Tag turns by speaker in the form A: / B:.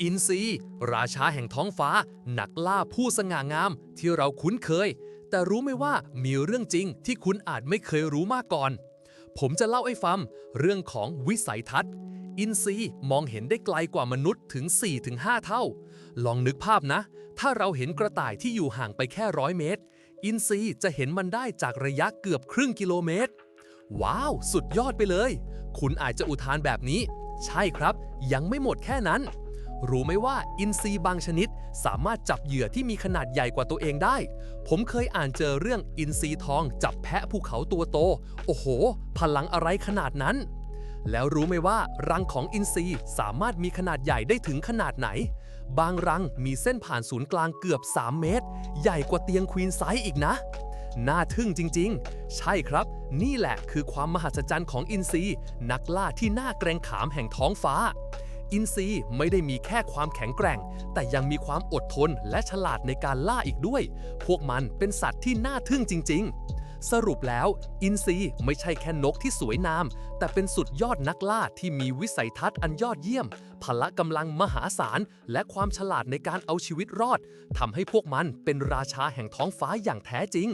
A: อินทรีราชาแห่งท้องฟ้า นักล่าผู้สง่างาม ที่เราคุ้นเคย แต่รู้ไหมว่ามีเรื่องจริงที่คุณอาจไม่เคยรู้มาก่อน ผมจะเล่าให้ฟังเรื่องของวิสัยทัศน์ อินทรีมองเห็นได้ไกลกว่ามนุษย์ถึง 4-5 เท่า ลองนึกภาพนะ ถ้าเราเห็นกระต่ายที่อยู่ห่างไปแค่ร้อยเมตร อินทรีจะเห็นมันได้จากระยะเกือบครึ่งกิโลเมตร ว้าว สุดยอดไปเลย คุณอาจจะอุทานแบบนี้ ใช่ครับ ยังไม่หมดแค่นั้น รู้ไหมว่าอินทรีบางชนิดสามารถจับเหยื่อที่มีขนาดใหญ่กว่าตัวเองได้ ผมเคยอ่านเจอเรื่องอินทรีทองจับแพะภูเขาตัวโต โอ้โห พลังอะไรขนาดนั้น แล้วรู้ไหมว่ารังของอินทรีสามารถมีขนาดใหญ่ได้ถึงขนาดไหน บางรังมีเส้นผ่านศูนย์กลางเกือบ 3 เมตร ใหญ่กว่าเตียงควีนไซส์อีกนะน่าทึ่งจริง ๆ ใช่ครับ นี่แหละคือความมหัศจรรย์ของอินทรีนักล่าที่น่าเกรงขามแห่งท้องฟ้า อินทรีไม่ได้มีแค่ความแข็งแกร่ง แต่ยังมีความอดทนและฉลาดในการล่าอีกด้วย พวกมันเป็นสัตว์ที่น่าทึ่งจริง ๆ สรุปแล้ว อินทรีไม่ใช่แค่นกที่สวยงาม แต่เป็นสุดยอดนักล่าที่มีวิสัยทัศน์อันยอดเยี่ยม พละกำลังมหาศาล และความฉลาดในการเอาชีวิตรอดทำให้พวกมันเป็นราชาแห่งท้องฟ้าอย่างแท้จริง